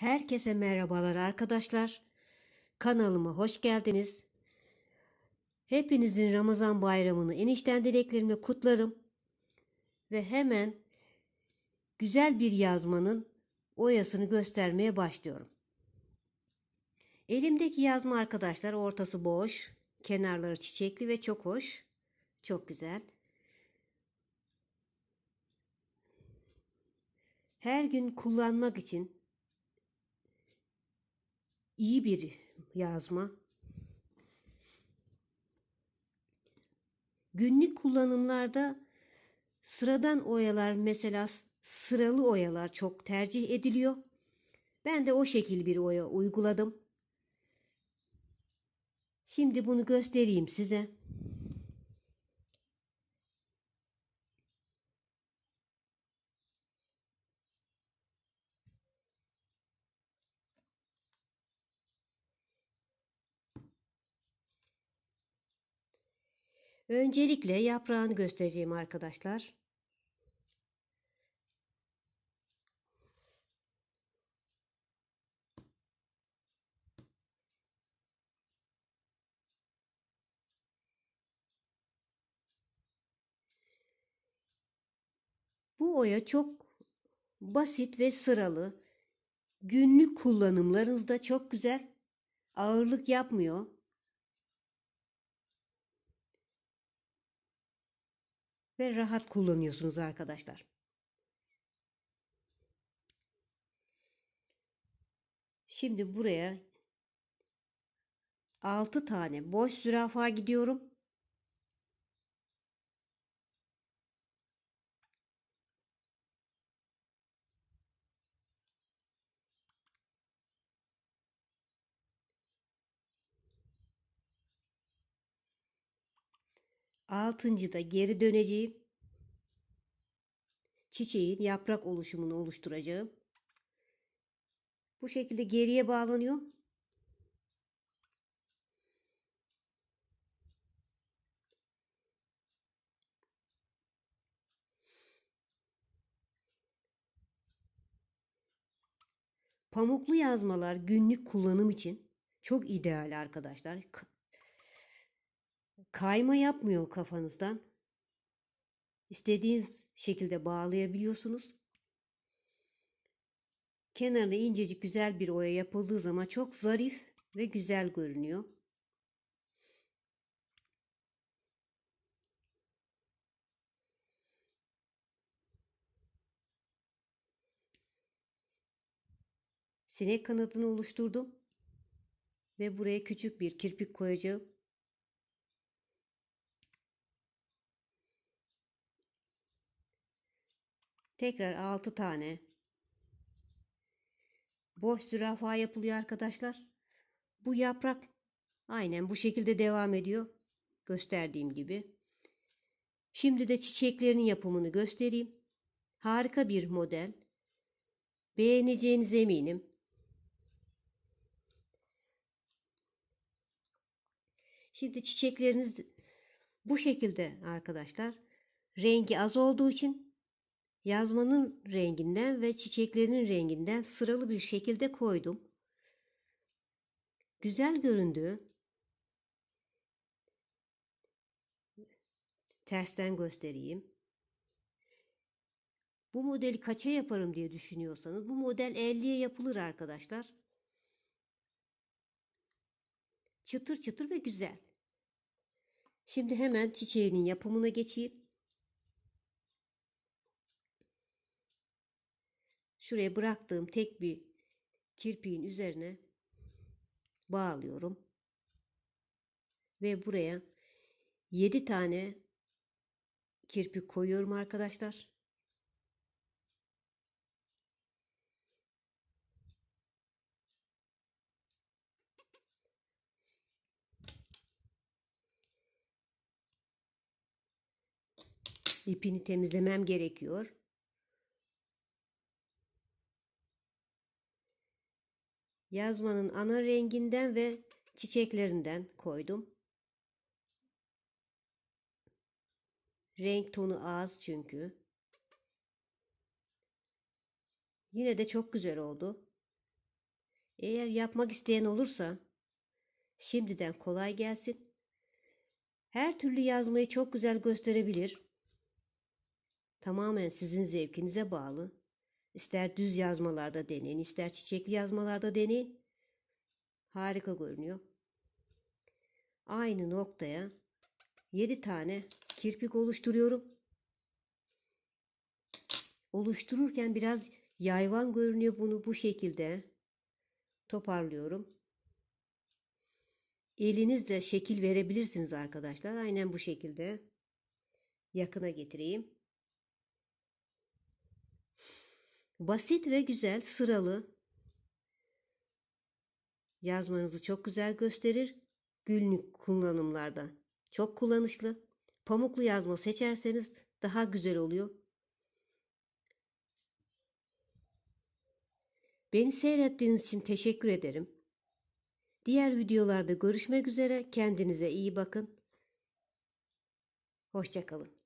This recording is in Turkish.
Herkese merhabalar arkadaşlar. Kanalıma hoş geldiniz. Hepinizin Ramazan bayramını enişten dileklerimle kutlarım. Ve hemen güzel bir yazmanın oyasını göstermeye başlıyorum. Elimdeki yazma arkadaşlar ortası boş, kenarları çiçekli ve çok hoş. Çok güzel. Her gün kullanmak için iyi bir yazma. Günlük kullanımlarda sıradan oyalar mesela sıralı oyalar çok tercih ediliyor. Ben de o şekil bir oya uyguladım. Şimdi bunu göstereyim size. Öncelikle yaprağını göstereceğim arkadaşlar. Bu oya çok basit ve sıralı. Günlük kullanımlarınızda çok güzel. Ağırlık yapmıyor. Ve rahat kullanıyorsunuz arkadaşlar. Şimdi buraya 6 tane boş zürafa gidiyorum. Altıncıda geri döneceğim. Çiçeğin yaprak oluşumunu oluşturacağım. Bu şekilde geriye bağlanıyor. Pamuklu yazmalar günlük kullanım için çok ideal arkadaşlar. Kayma yapmıyor kafanızdan. İstediğiniz şekilde bağlayabiliyorsunuz. Kenarına incecik güzel bir oya yapıldığı zaman çok zarif ve güzel görünüyor. Sinek kanadını oluşturdum. Ve buraya küçük bir kirpik koyacağım. Tekrar 6 tane boş zürafa yapılıyor arkadaşlar. Bu yaprak aynen bu şekilde devam ediyor. Gösterdiğim gibi. Şimdi de çiçeklerinin yapımını göstereyim. Harika bir model. Beğeneceğinize eminim. Şimdi çiçekleriniz bu şekilde arkadaşlar. Rengi az olduğu için yazmanın renginden ve çiçeklerin renginden sıralı bir şekilde koydum. Güzel göründü. Tersten göstereyim. Bu modeli kaça yaparım diye düşünüyorsanız bu model 50'ye yapılır arkadaşlar. Çıtır çıtır ve güzel. Şimdi hemen çiçeğinin yapımına geçeyim. Şuraya bıraktığım tek bir kirpiğin üzerine bağlıyorum. Ve buraya 7 tane kirpik koyuyorum arkadaşlar. İpini temizlemem gerekiyor. Yazmanın ana renginden ve çiçeklerinden koydum. Renk tonu az çünkü. Yine de çok güzel oldu. Eğer yapmak isteyen olursa şimdiden kolay gelsin. Her türlü yazmayı çok güzel gösterebilir. Tamamen sizin zevkinize bağlı. İster düz yazmalarda deneyin, ister çiçekli yazmalarda deneyin. Harika görünüyor. Aynı noktaya 7 tane kirpik oluşturuyorum. Oluştururken biraz yayvan görünüyor bunu bu şekilde toparlıyorum. Elinizle şekil verebilirsiniz arkadaşlar. Aynen bu şekilde yakına getireyim. Basit ve güzel sıralı yazmanızı çok güzel gösterir. Günlük kullanımlarda çok kullanışlı. Pamuklu yazma seçerseniz daha güzel oluyor. Beni seyrettiğiniz için teşekkür ederim. Diğer videolarda görüşmek üzere. Kendinize iyi bakın. Hoşçakalın.